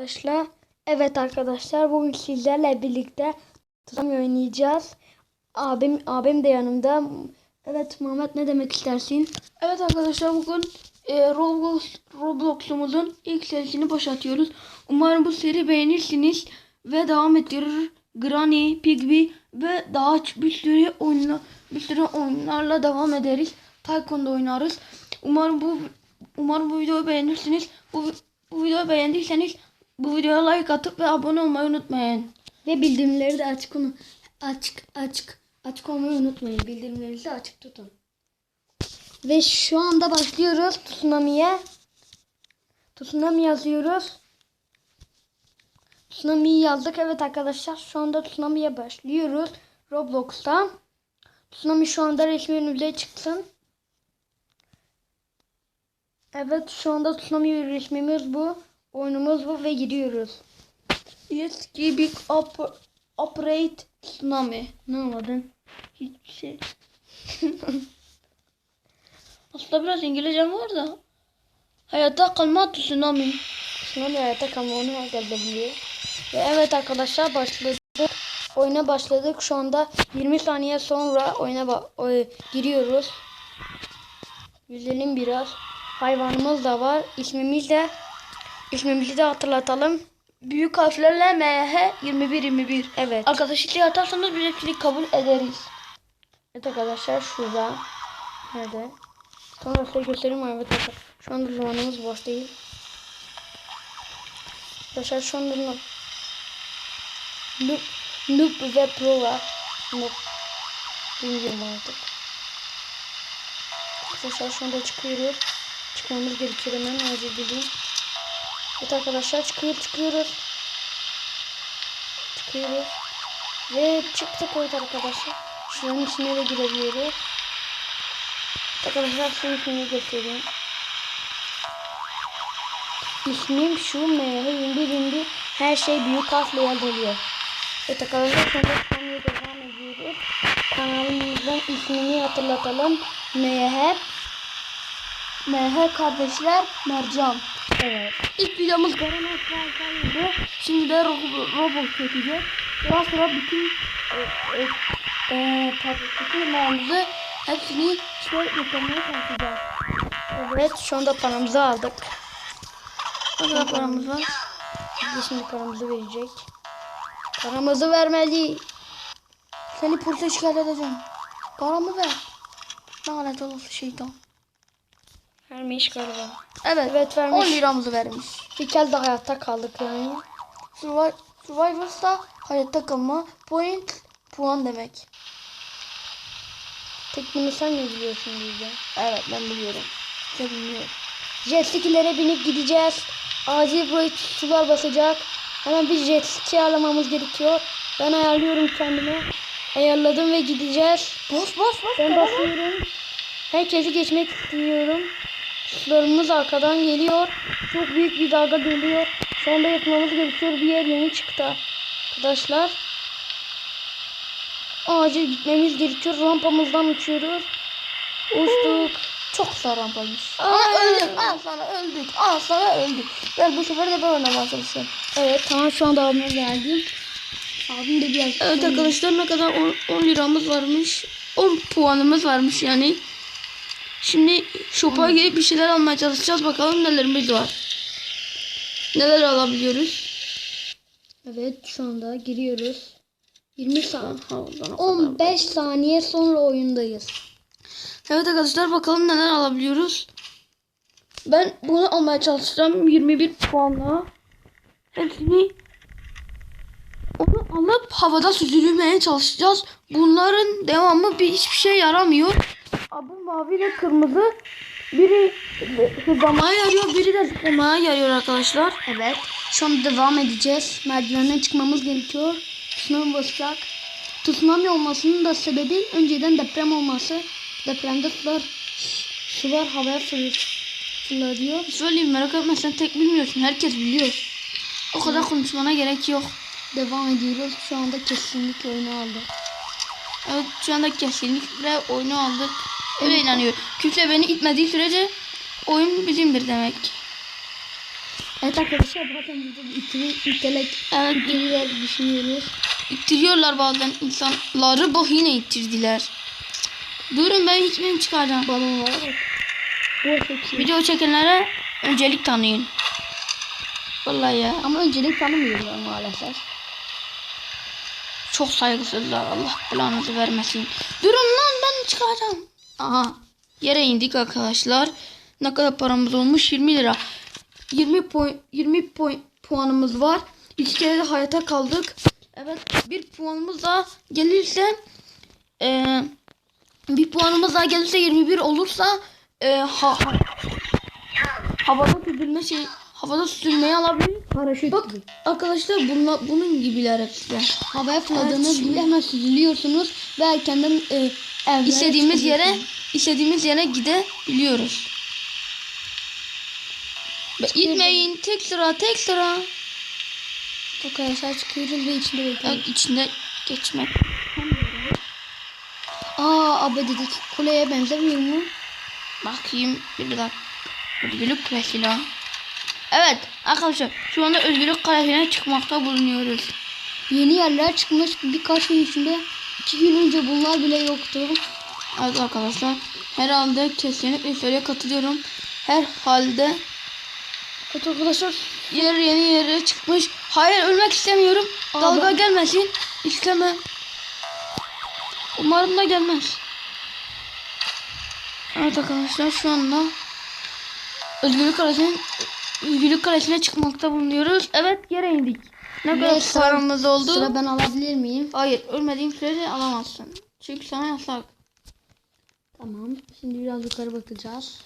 Arkadaşlar, evet arkadaşlar bugün sizlerle birlikte tsunami oynayacağız. Abim abim de yanımda. Evet Muhammed ne demek istersin? Evet arkadaşlar bugün e, Roblox Roblox'umuzun ilk serisini başlatıyoruz. Umarım bu seri beğenirsiniz ve devam ettirir. Granny, Pigby ve daha bir sürü oyunla bir sürü oyunlarla devam ederiz. Tycoon'da oynarız. Umarım bu umarım bu videoyu beğenirsiniz. Bu, bu videoyu beğendiyseniz bu videoya like atıp ve abone olmayı unutmayın. Ve bildirimleri de açık onu açık açık açık olmayı unutmayın. Bildirimlerinizi de açık tutun. Ve şu anda başlıyoruz tsunami'ye. Tsunami yazıyoruz. Tsunami'yi yazdık. Evet arkadaşlar şu anda tsunami'ye başlıyoruz. Roblox'ta. Tsunami şu anda resmi önümüze çıksın. Evet şu anda tsunami resmimiz bu. Oyunumuz bu ve gidiyoruz. Yes, big op operate tsunami. Ne anladın? Hiçbir şey. Aslında biraz İngilizcem var da. Hayatta kalma tsunami. Tsunami hayata kalma onu herkes de biliyor. Ve evet arkadaşlar başladık. Oyuna başladık. Şu anda 20 saniye sonra oyuna oy- giriyoruz. Yüzelim biraz. Hayvanımız da var. İsmimiz de ismimizi de hatırlatalım. Büyük harflerle MH 21 21. Evet. Arkadaşlık atarsanız biz hepsini kabul ederiz. Evet arkadaşlar şurada. Nerede? Sonra size göstereyim? Evet arkadaşlar. Şu anda zamanımız boş değil. Arkadaşlar şu anda noob, noob, noob ve pro var. Noob. Bilmiyorum artık. Arkadaşlar şu anda çıkıyoruz. Çıkmamız gerekiyor hemen acil değil. Evet arkadaşlar çıkıyor çıkıyoruz. Çıkıyoruz. Ve çıktık oyun arkadaşlar. Şuranın içine de girebiliyoruz. Arkadaşlar size ismini göstereyim. İsmim şu M, indi indi her şey büyük harfle yazılıyor. Evet arkadaşlar sonra konuya devam ediyoruz. Kanalımızın ismini hatırlatalım. MH MH kardeşler Mercan. Evet. İlk videomuz Garana Fransa'ydı. Şimdi de Ro- Roblox çekeceğiz. Daha sonra bütün e, e, e, takipçilerimizi hepsini şöyle yapmaya çalışacağız. Evet şu anda paramızı aldık. Ne kadar paramız var? Bize şimdi paramızı verecek. Paramızı vermedi. Seni polise şikayet edeceğim. Paramı ver. Lanet olası şeytan. Vermiş galiba. Evet. Evet 10 vermiş. liramızı vermiş. Bir kez de hayatta kaldık yani. Surviv Survivors'ta hayatta kalma. Point puan demek. Tek bunu sen mi biliyorsun diyeceğim. Evet ben biliyorum. Sen bilmiyorum. Jet ski'lere binip gideceğiz. Acil burayı sular basacak. Hemen bir jet ski ayarlamamız gerekiyor. Ben ayarlıyorum kendime. Ayarladım ve gideceğiz. Bas bas bas. Ben basıyorum. Herkesi geçmek istiyorum. Sularımız arkadan geliyor. Çok büyük bir dalga geliyor. Şu anda yapmamız gerekiyor. Bir yer yeni çıktı. Arkadaşlar. Acil gitmemiz gerekiyor. Rampamızdan uçuyoruz. Uçtuk. Çok kısa rampaymış. Ama öldük. Al sana öldük. Al sana öldük. Gel bu sefer de ben oynamaya çalışacağım. Evet tamam şu anda abime geldim. Abim de biraz. Evet arkadaşlar ne kadar 10, 10 liramız varmış. 10 puanımız varmış yani. Şimdi shop'a gelip bir şeyler almaya çalışacağız. Bakalım nelerimiz var. Neler alabiliyoruz? Evet şu anda giriyoruz. 20 saniye. Havuzdan o kadar. 15 saniye sonra oyundayız. Evet arkadaşlar bakalım neler alabiliyoruz. Ben bunu almaya çalışacağım 21 puanla. Hepsini onu alıp havada süzülmeye çalışacağız. Bunların devamı bir hiçbir şey yaramıyor. Aa, Bu mavi ile kırmızı biri hızlamaya yarıyor, biri de zıplamaya yarıyor arkadaşlar. Evet. Şu anda devam edeceğiz. Merdivenden çıkmamız gerekiyor. Tsunami basacak. Tsunami olmasının da sebebi önceden deprem olması. Depremde sular sular havaya fırlıyor. fırlatıyor. Söyleyeyim merak etme sen tek bilmiyorsun. Herkes biliyor. O kadar konuşmana gerek yok. Devam ediyoruz. Şu anda kesinlikle oyunu aldık. Evet şu anda kesinlikle oyunu aldık. Öyle inanıyor. Kimse beni itmediği sürece oyun bizimdir demek. Evet arkadaşlar bazen burada bir itiri, itelek Evet. itiriler düşünüyoruz. İttiriyorlar bazen insanları. Bak yine ittirdiler. Durun ben hikmeni çıkaracağım. Balon var. Bu. Video çekenlere öncelik tanıyın. Vallahi ya. Ama öncelik tanımıyorlar maalesef. Çok saygısızlar. Allah belanızı vermesin. Durun lan ben çıkaracağım. Aha. Yere indik arkadaşlar. Ne kadar paramız olmuş? 20 lira. 20 puan 20 puan, puanımız var. İki kere de hayata kaldık. Evet bir puanımız daha gelirse eee bir puanımız daha gelirse 21 olursa eee ha, ha- havada süzülme şey havada süzülmeyi alabilir. Paraşüt Bak gibi. arkadaşlar bunlar bunun gibiler hepsi. Havaya fırladığınız gibi hemen süzülüyorsunuz ve kendim e, evlere İstediğimiz yere istediğimiz yere gidebiliyoruz. Gitmeyin tek sıra tek sıra. Arkadaşlar çıkıyoruz ve içinde bekliyoruz. Evet, içinde geçmek. Aa abi dedik kuleye benzemiyor mu? Bakayım bir dakika. Özgürlük Kulesi'ne. Evet arkadaşlar şu anda Özgürlük Kulesi'ne çıkmakta bulunuyoruz. Yeni yerler çıkmış birkaç gün içinde. iki gün önce bunlar bile yoktu. Evet arkadaşlar herhalde kesinlikle söyle katılıyorum. Herhalde Evet arkadaşlar yer yeni yere çıkmış. Hayır ölmek istemiyorum. Aa, Dalga gelmesin. İstemem. Umarım da gelmez. Evet arkadaşlar şu anda Özgürlük Kalesi'ne Özgürlük Kalesi'ne çıkmakta bulunuyoruz. Evet yere indik. Ne kadar Ve sıra- paramız oldu? sıra ben alabilir miyim? Hayır ölmediğim sürece alamazsın. Çünkü sana yasak. Tamam. Şimdi biraz yukarı bakacağız.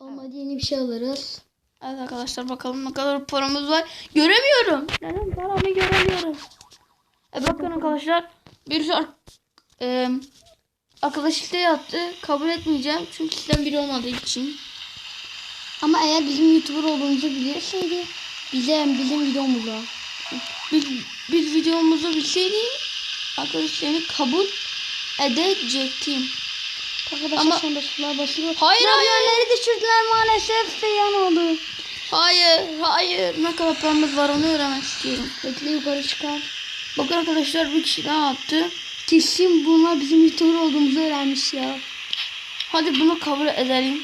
Olmadı yeni bir şey alırız. Evet arkadaşlar bakalım ne kadar paramız var. Göremiyorum. Neden paramı göremiyorum? E bakın arkadaşlar birisi ar- e, arkadaş isteği attı. Kabul etmeyeceğim. Çünkü sizden biri olmadığı için. Ama eğer bizim YouTuber olduğumuzu bilirseydi bize bizim videomuza. Biz, biz videomuzu bilseydi arkadaşlarını kabul edecektim. Arkadaşlar Ama- anda sular basıyor. Hayır hayır. Yerleri düşürdüler maalesef yan oldu. Hayır hayır. Ne kadar paramız var onu öğrenmek istiyorum. Bekle yukarı çıkar. Bakın arkadaşlar bir kişi daha attı. Kesin bunlar bizim YouTuber olduğumuzu öğrenmiş ya. Hadi bunu kabul edelim.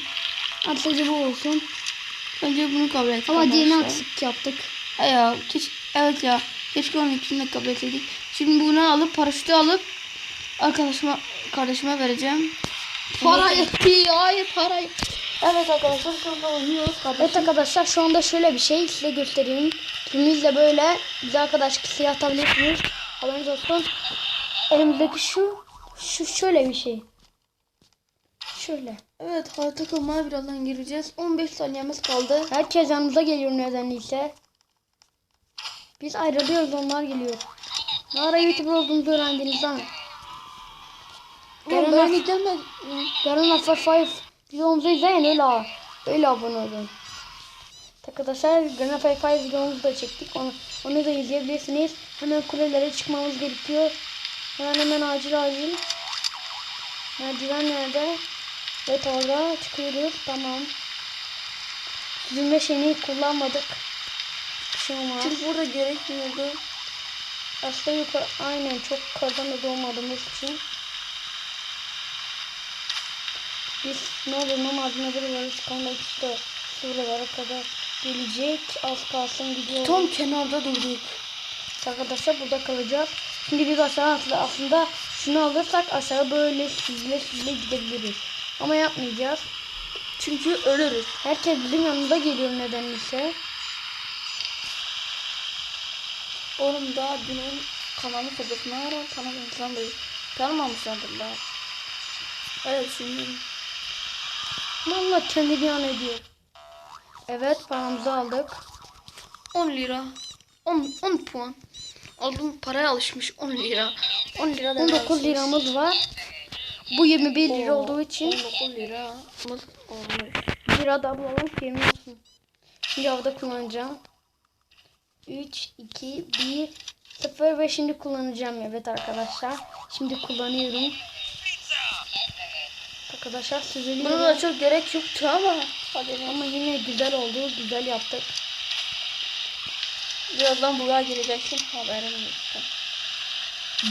Artık bu olsun. Bence bunu kabul ettik. Ama diğerini aksik yaptık. Ha ya keş, evet ya. Keşke onun ikisini de kabul etseydik. Şimdi bunu alıp paraşütü alıp arkadaşıma kardeşime vereceğim. Para yetti. Hayır para Evet arkadaşlar sonra oynuyoruz. Evet arkadaşlar şu anda şöyle bir şey size göstereyim. Elimizle böyle bize arkadaş kısaya atabilirsiniz. Haberiniz olsun. Elimdeki şu, şu şöyle bir şey. Şöyle. Evet hayata kalmaya birazdan gireceğiz. 15 saniyemiz kaldı. Herkes yanımıza geliyor nedenliyse. Biz ayrılıyoruz onlar geliyor. Ne ara YouTuber olduğumuzu öğrendiniz lan. Oğlum ben gidemem. Yarın Alpha 5 videomuzu izleyin öyle öyle abone olun. Arkadaşlar Grand Alpha 5 videomuzu da çektik. Onu, onu da izleyebilirsiniz. Hemen kulelere çıkmamız gerekiyor. Hemen hemen acil acil. Merdiven nerede? Evet orada çıkıyoruz. Tamam. Süzülme şeyini kullanmadık. Bir şey olmaz. Çünkü burada gerekmiyordu. Aslında yukarı aynen çok da doğmadığımız için. Biz ne olur ne olmaz ne buralara çıkalım da işte buralara kadar gelecek. Az kalsın gidiyor. Tam kenarda durduk. Arkadaşlar burada kalacağız. Şimdi biz aşağı aslında, aslında şunu alırsak aşağı böyle süzüle süzüle gidebiliriz. Ama yapmayacağız. Çünkü ölürüz. Herkes bizim yanımıza geliyor nedense. Oğlum daha dün onun kanalı fotoğrafına ara tanım insan değil. Tanımamışlardır daha. Evet şimdi. Valla kendini yan ediyor. Evet paramızı aldık. 10 lira. 10, 10 puan. Aldım paraya alışmış 10 lira. 10 lira da 19 alışmış. liramız var. Bu 21 lira Oo, olduğu için 19 liramız olmuş. bulalım ki emin olsun. Şimdi havada kullanacağım. 3, 2, 1, 0 ve şimdi kullanacağım. Evet arkadaşlar. Şimdi kullanıyorum. Arkadaşlar Buna süzülüyor. da çok gerek yoktu ama. Hadi Ama yine güzel oldu. Güzel yaptık. Birazdan buğa gireceksin haberin yok.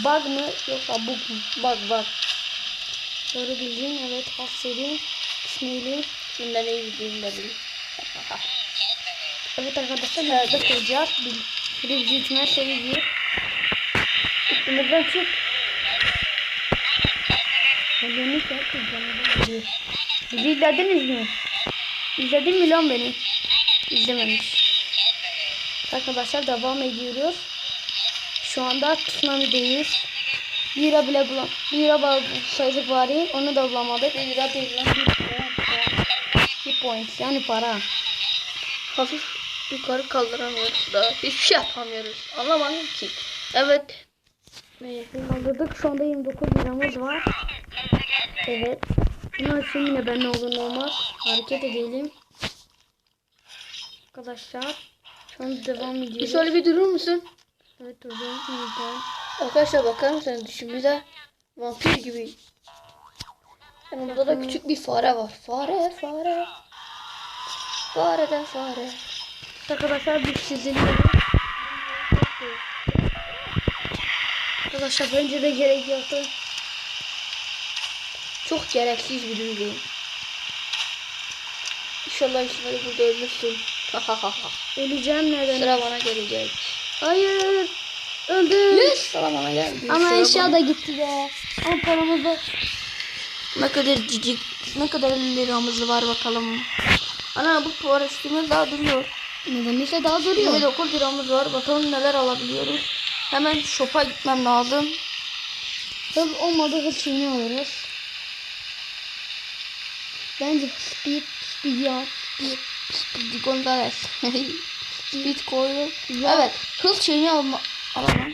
Bug mı yoksa bug mu? Bak bak. Doğru bildin. Evet Haseri. İsmail'i. Şimdi neyi bildiğini de bil. Evet arkadaşlar nerede kuracağız? Bil. Bir gitme seviye. Üstümüzden çık. Beni yapacağım. Bizi izlediniz mi? İzledin mi lan beni? İzlememiş. Arkadaşlar devam ediyoruz. Şu anda tsunami'deyiz. Bir lira bile bulam. Bir lira bal- saydık bari. Onu da bulamadık. Bir lira değil lan. Bir point yani para. Hafif yukarı kaldıramıyoruz da. Hiçbir şey yapamıyoruz. Anlamadım ki. Evet. Kaldırdık. Şu anda 29 liramız var. Evet. Bunu açayım yine ben ne olur ne olmaz. Hareket edelim. Arkadaşlar. Şu an devam Bir ediyoruz. şöyle bir durur musun? Evet duracağım. Arkadaşlar bakar mısınız düşümüze? Vampir gibi. Yanımda da küçük bir fare var. Fare, fare. Fareden fare. Arkadaşlar biz sizinle Arkadaşlar bence de gerek yoktu. Çok gereksiz bir duygu. İnşallah İsmail burada ölmüşsün. Ha ha ha ha. Öleceğim neden? Sıra bana gelecek. Hayır. Öldüm. Yes, sıra bana geldi. Ama eşya da gitti be. Ama paramız da Ne kadar cicik, ne kadar liramız var bakalım. Ana bu parasitimiz daha duruyor. nedense daha duruyor. 29 liramız var. Bakalım neler alabiliyoruz. Hemen shop'a gitmem lazım. Hız olmadı hız şeyini alırız. Bence speed, speed ya. Speed. Speedy Gonzales. Speed. Ya. Evet. Hız şeyini alma alamam.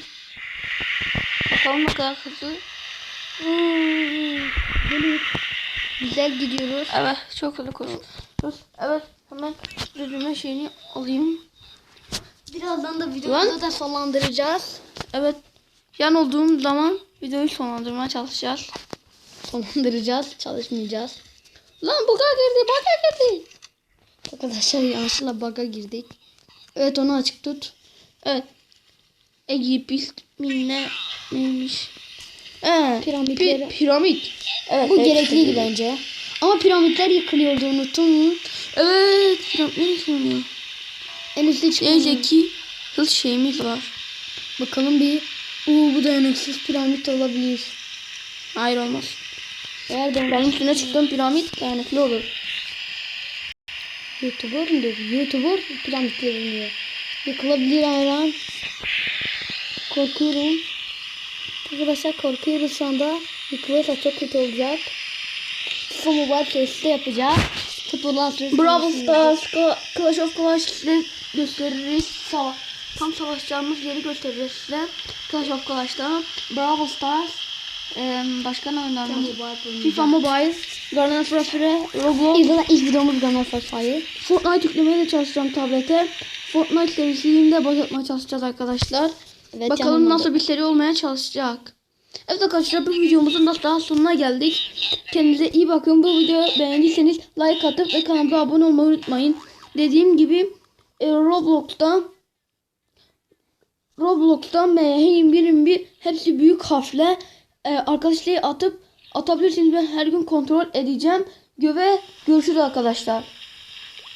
Bakalım ne kadar hızlı. Hmm, güzel gidiyoruz. Evet. Çok hızlı koşuyoruz. Evet. Hemen düzüme şeyini alayım. Birazdan da videomuzu da sonlandıracağız. Evet. Yan olduğum zaman videoyu sonlandırmaya çalışacağız. Sonlandıracağız, çalışmayacağız. Lan buga girdi, buga girdi. Arkadaşlar yanlışlıkla bug'a girdik. Evet onu açık tut. Evet. Egipit minne neymiş? Ee, Piramitleri- pi- piramit. Evet. Bu hepsi gerekliydi gibi. bence. Ama piramitler yıkılıyordu unuttun mu? Evet. Piramitler yıkılıyor. En üstte çıkan. Neyse ki hız şeyimiz var. Bakalım bir. Uuu bu dayanıksız piramit olabilir. Hayır olmaz. Eğer Benim dayanıksız üstüne çıktığım piramit dayanıklı olur. YouTuber mıdır? YouTuber piramitleri dinliyor. Yıkılabilir her an. Korkuyorum. Arkadaşlar korkuyoruz şu anda. Yıkılırsa çok kötü olacak. FIFA Mobile testi yapacağız. Futboldan sonra Brawl Stars, Cla- Clash of Clans size gösteririz. Sava tam savaşacağımız yeri göstereceğiz size. Clash of Clans'ta Brawl Stars, eee başka ne oyunlarımız? FIFA Mobile, Garden of Warfare, Roblox, İlk, ilk videomuz Gunner for Fire. Fortnite yüklemeye de çalışacağım tablete. Fortnite serisini de başlatmaya çalışacağız arkadaşlar. Evet, Bakalım nasıl bir seri olmaya çalışacak. Evet arkadaşlar bu videomuzun da daha sonuna geldik. Kendinize iyi bakın. Bu videoyu beğendiyseniz like atıp ve kanalımıza abone olmayı unutmayın. Dediğim gibi e, Roblox'ta Roblox'ta M21 hepsi büyük harfle e, arkadaşları atıp atabilirsiniz. Ben her gün kontrol edeceğim. Göve görüşürüz arkadaşlar.